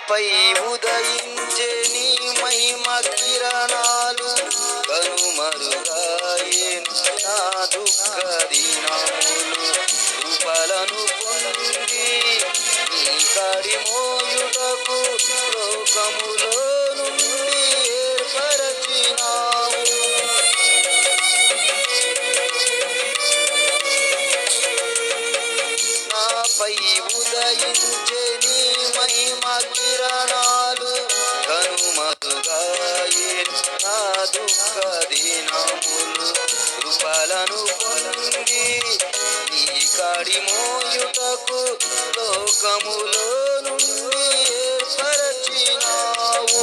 నాపై ఉదయించే నీ మహిమ కిరణాలు కనుమరుగాయేను నా దుఃఖ దినములు కృపలను పొంది నీ కడిమోయుటకు లోకములో నుండి ఏర్పరచిన దుఃఖ దినములు కృపలను పొంది నీ కాడి మోయుటకు లోకములో నుండి ఏర్పరచినావు.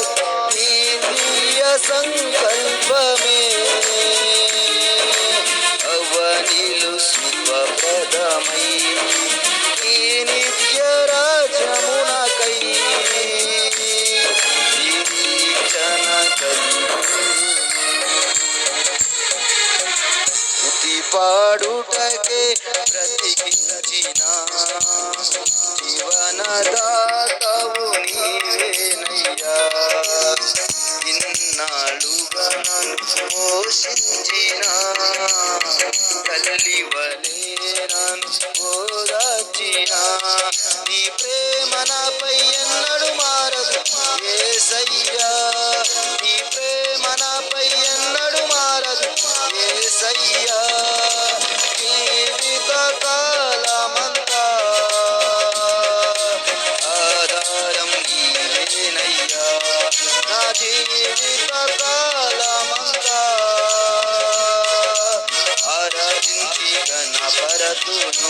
నీ ప్రియ పాడుటకే బ్రతికించిన జీవనదాతవు నీవేనయ్యా. ఇన్నాళ్ళుగా నన్ను పోషించిన తల్లి వలే నన్ను ఓదార్చిన. గణపరతును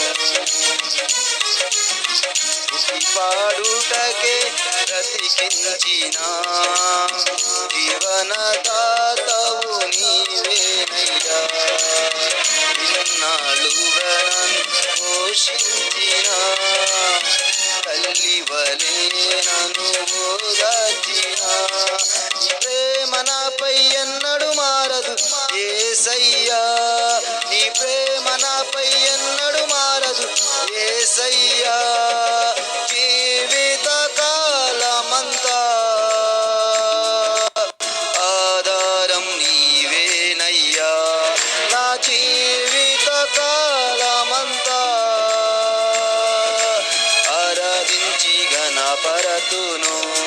పాడుటకే బ్రతికించిన జీవనదాతవు నీవేనయ్యా. ఇన్నాళ్ళుగా పోషించిన. తల్లి వలే నను ప్రేమ నాపై ఎన్నడు మారదు ఏసయ్యా. para tú no